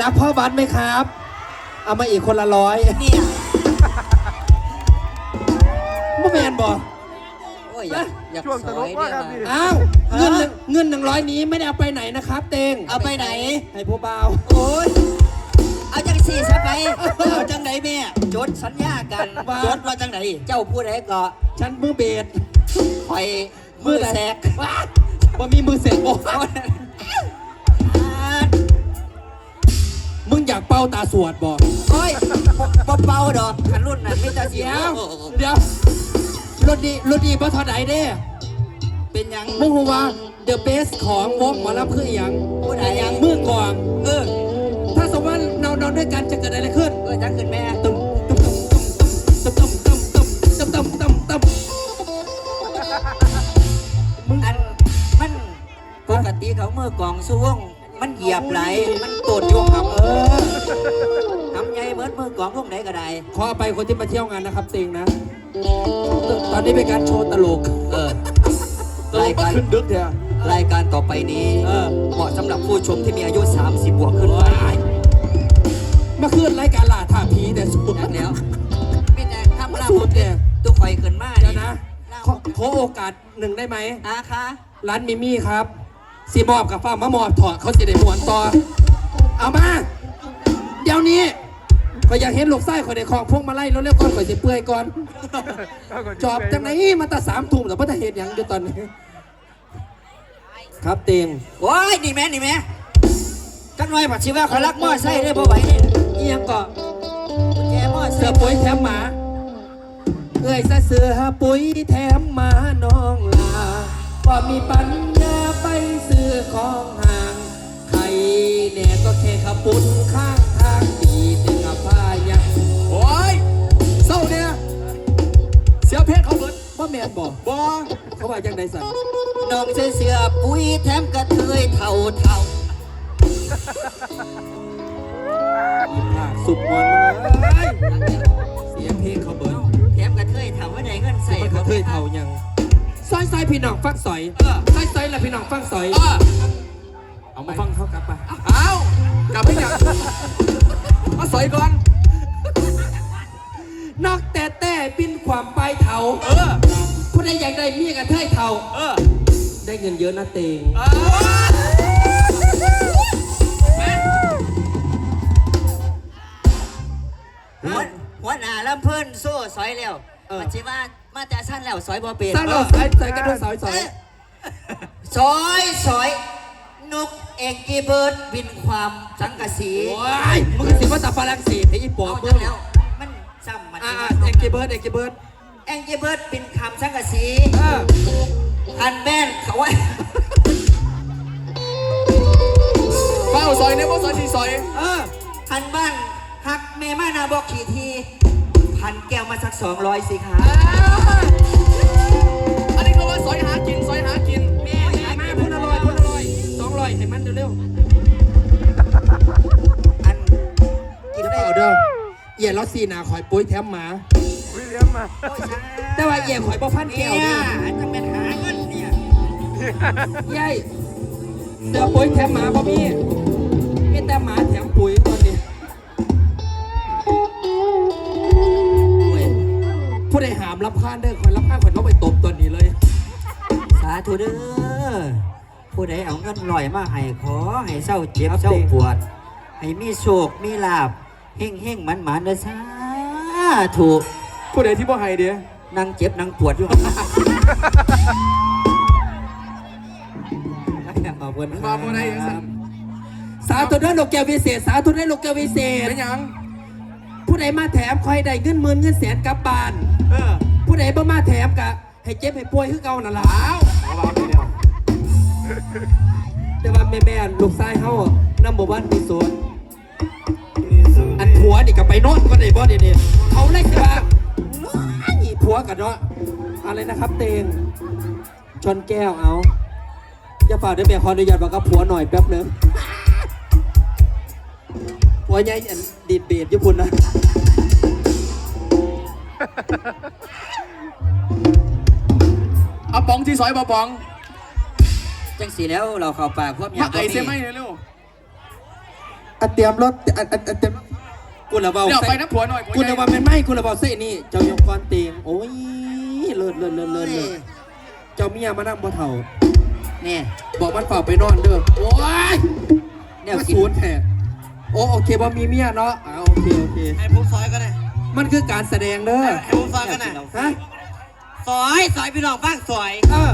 รับพ่อบัตรไหมครับ เอามาอีกคนละร้อยเนี่ยพ่อแมนบอกโอ้ยอยากอยากช่วงสตลอกยว่าเนี่ยครับมาพี่อ้าวเงินหนึ่งเงินหนึ่งร้อยนี้ไม่ได้เอาไปไหนนะครับ เตงเอาไปไหน ให้ผู้เบาโอ้ย เอาจังสี่ซะไป เอาจังไหนแม่ จดสัญญากันจดว่าจังไหน เจ้าผู้ใดก็ฉันมือเบสคอยมือแสกว้าบ่มีมือเสกโอ้ มึงอยากเป่าตาสวดบอกโอ้ยบ่เบาๆดอกขันรุ่นนั้นไม่ตาเสียเดี๋ยววเดี๋ยวรถดีรถดีบ่เท่าไหนเด้เป็นหยังมึงรู้ว่า the best ของวงหมอลำคืออหย่างผู้ใดยังมือกลอง เออ ถ้าสมมติว่าเรานอนด้วยกันจะเกิดอะไรขึ้น เออจังขึ้นแม่ตึมตึมตึมตึมตึมตึมตึมตึมตึมตึมอันมันปกติเขาเมื่อกองซ่วงมัน เหยียบไหลมันตดยวงหำเอเอออหำใหญ่เบิดมือกองพวกไหนก็ได้ ขอไปคนที่มาเที่ยวงานนะครับเตงนะ ตอนนี้เป็นการโชว์ตลกเออตลรากยก็การขึ้นดึกเถอะรายการต่อไปนี้เออเหมาะสำหรับผู้ชมที่มีอายุ 30 บวกขึ้นไปมาขึ้นรายการล่าท่าผีแต่สุดนักแล้วไม่แต่ทำลาสุบุดตรเนี่ยตุกคอยขึ้นมาเดี๋ยวนะขอขอโอกาสหนึ่งได้ไหมอาคะร้านมิมี่ครับ สีมอบกับฟ้ามะมอบถอดเขาจะได้หวนต่อ เอามา เดี๋ยวนี้ก็อยากเห็นลูกไส้คนในคลองพวกมาไล่แล้วเรียกก่อนข่อยสิเปื่อยก่อน จอบจังไหนมาแต่สามทุ่มแต่พ่อจะเห็นหยังอยู่ตอนนี้ ครับเตียงโอ้ยนี่แม่นี่แม่จักหน่อยผัดชีว่าเขารักหม้อไส้ได้บ่ไหวนี่อีหยังก็แกหม้อเสืเสืออปุ๋ยแถมหมาเอ้ยซะเสือปุ๋ยแถมหมาน้องลา ว่ามีปัญญาไปซื้อของห่างใครแน่ก็แค่ขับปุ่นข้างทางดีแต่กับผ้ายังโอ้ยเศร้าเนี่ยเสียเพศเขาเบิดว่าแมนบอกบอเขาว่าจังไดสันน้องเสือเสือปุ๋ยแถมกระเทยเท่าเท่าอีผาสุกมอนมาเลยเสียเพลงเขาเบิร์แถมกระเทยเท่าว่าไหนเงินใส่มันกระเทยเท่ายังซ อยซอยพี่น้องฟังสอยเออซอยซอยละพี่น้องฟังสอยเออเอามาฟังเขากลับไปเอากลับไปยังมาสอยก่อนนอกแต่แต่บินความไปเท่าเออผู้ใดอยากได้เมียกระเทยเท่าเออ ได้เงินเยอะนะเตงเออหัวหัวหน้าลำเพิ่นโซ่ซอยแล้วผัดชีว่า มาแต่สั้นแล้วซอยบ่เป็นสร้างเราสอยสอยกันด้วยสอยสอยซอยซอยนกเอกกีเบิร์ดบินความสังกะสีโอ้ยมึงก็สิว่าตาฝรั่งเศสไอ้อีปอเอาบจัเบิ้งงแล้วมันซ้ำมันอ่าเอ็กเกเบิร์ดเอ็กเกเบิร์ดเอกกีเบิร์ดบินคำสังกะสีเอออันแม่นเขาไว้เฝ้าซอยเนี่ยว่าซอยสีซอย เออ อันบ้านหักเมมานาบอกขี่ที พันแก้วมาสักสองร้อยสิคะอันนี้ก็ว่าซอยหากินซอยหากินแม่แม่มาพูดอร่อยพูดอร่อยสองร้อยให้มันเร็วอันๆกินเปล่าเด้อเอี่ยเราสีหนาข่อยปุ้ยแถมหมาวิลเลียมมาโอ้ยช้าแต่ว่าเอี่ยข่อยบ่พันเนี่แก้วเด้ยอจะเป็นหาเงินเนี่ยยายเสือปุ๋ยแถมหมาบ่มีมีแต่หมาแถมปุ๋ยตอน ผู้ใดหามรับข้านเด้อคอยรับข้านคอยต้องไปตบตัวนี้เลย สาธุเด้อผู้ใดเอาเงินลอยมาให้ขอให้เศร้าเจ็บเศร้าปวด ให้มีโชคมีลาบเฮ่งเฮ่งๆมันมันๆเด้อสาธุผู้ใดที่บ่ให้เดียนั่งเจ็บนั่งปวดอยู่ ขอบคุณคมารับบ่ได้ยังสั่นสาธุด้วยลูกแก้ววิเศษ สาธุด้วยลูกแก้ววิเศษ เป็นหยัง ผู้ใดมาแถมคอยได้เงินหมื่นเงินแสนกลับบ้าน เออผู้ใดบ่มาแถมกะ ให้เจ็บให้ป่วยคือเก่านั่นล่ะเอาเอาเอาเดียวแต่ว่าแม่แม่ๆลูกชายเฮานำบ่บ้านมีสวนอันผัวนี่ก็ไปโนอนก็ได้บ่เดี๋ยวนี้เขาเลยสิว่าไอ้ผัวกันเนาะอะไรนะครับเตงชนแก้วเอาอย่าฝากด้วยแม่ขออนุญาตบอกกับผัวหน่อยแป๊บนึงผัว ใหญ่อันดีดเบสญี่ปุ่นนะเอาป๋องที่ซอยบ่ป๋องจังสีแล้วเราเข้าปากควบมาไอเสียไหมเร็วอันเตรียมรถอันอันอันเตรียมกูระเบาเดี๋ยวไปน้ำผัวหน่อยกูระเบาเป็นไม่กูระเบาเส้นี่เจ้ายกกรเตียงโอ้ยเลิศเลิศเลิศเลิศเลิศเจ้าเมียมานั่งบ่เท่าเนี่ยบอกมันเฝ้าไปนอนเด้อโอ้ยแนวมากินศูนย์แท้ โอ้โอเคบ่มีเมียเนาะอ่าโอเคโอเค ให้ผมซอยก็ได้มันคือการแสดงเด้อให้ผมซอยก็ได้ฮะซอยซอยพี่น้องฟังซอยเออ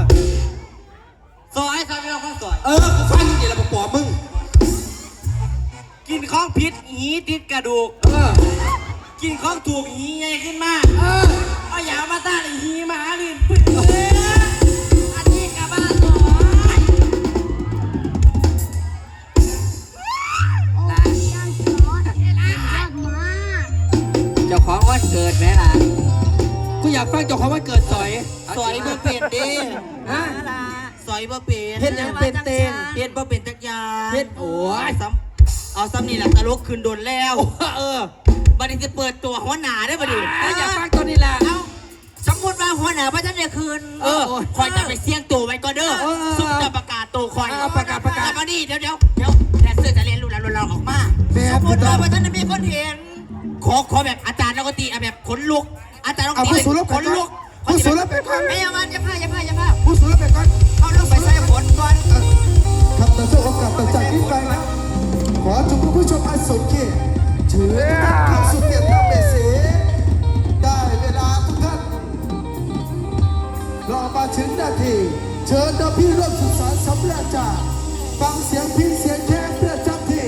ซอยซอยพี่น้องฟังซอย เออกูฟังนี่แหละปอมึง กินของพิษหีติดกระดูก เออ กินของถูกหีใหญ่ขึ้นมาเออเอาอย่ามาต้านไอ้หีหมาดินปื้อ เกิดแม่ล่ะกูอยากฟังเจ้าของวันเกิดสอยซอยบ่เป็นเด้ฮะซอยบ่เป็นเฮ็ดหยังเป็นเตงเฮ็ดบ่เป็นจักอยางเฮ็ดโอ้ยซ้ำเอาซ้ำนี่แหละตลกขึ้นโดนแล้ว เออบัดนี้จะเปิดตัวหัวหน้าได้อบัดนี้เอออยากฟังตัวนี้แหละเอาสมมติว่าหัวหน้าพระท่านได้คืนเออคอยจะไปเสี่ยงตัวไว้ก่อนเด้อเออเออซุปจะประกาศตัวคอยเอาประกาศประกาศแล้วก็นี่เดี๋ยวเดี๋ยวเดี๋ยวแดนเซอร์จะเรียนรู้แล้วเราออกมาแม่สมมติว่าพระท่านมีคนเห็นขอขอแบบอาจารย์นักดน ตรีเอาแบบขนลุกอาจารย์นักดเอานตผู้รีสูงแล้วขไปนก่อนลุกผู้สูงแล้วไปก่อนไม่เอามันอย่าพลาดอย่าพลาดอย่าพลาดผู้สูงแล้วไปก่อนเอาลงไปใส่ผลก่อนทำต่อสู้โอกาสต่อจากนี้ไปนะขอจงผู้ชมอันสมเกียรติถือท่านเข้าสู่เกียรตินาเบเสได้เวลาทุกท่านรอมาถึงนาทีเชิญนะพี่ร่วมสุขสันต์สำเร็จจากฟังเสียงพินเสียงแคนเพื่อจำที่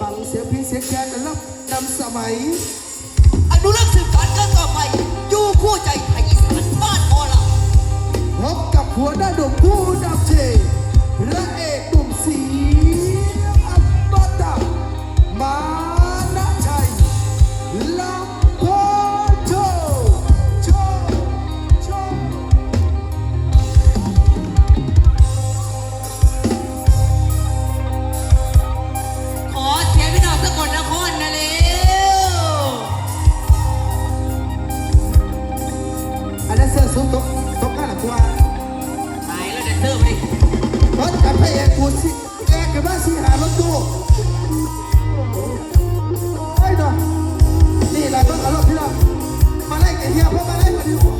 ฟังเสียงพินเสียงแคนรับนำสมัย ሁለት อันนั้นเสื้อสูงตกตกกันหรือกูว่าตายแล้วแดนเซอร์ไปรถกับพระเอกกูสิแอกกับว่าสิหารถตู้โอ้ยเนาะนี่แหละต้องอารถพี่น้องมาไล่กันเฮียเพราะมาไล่กันดีกว่า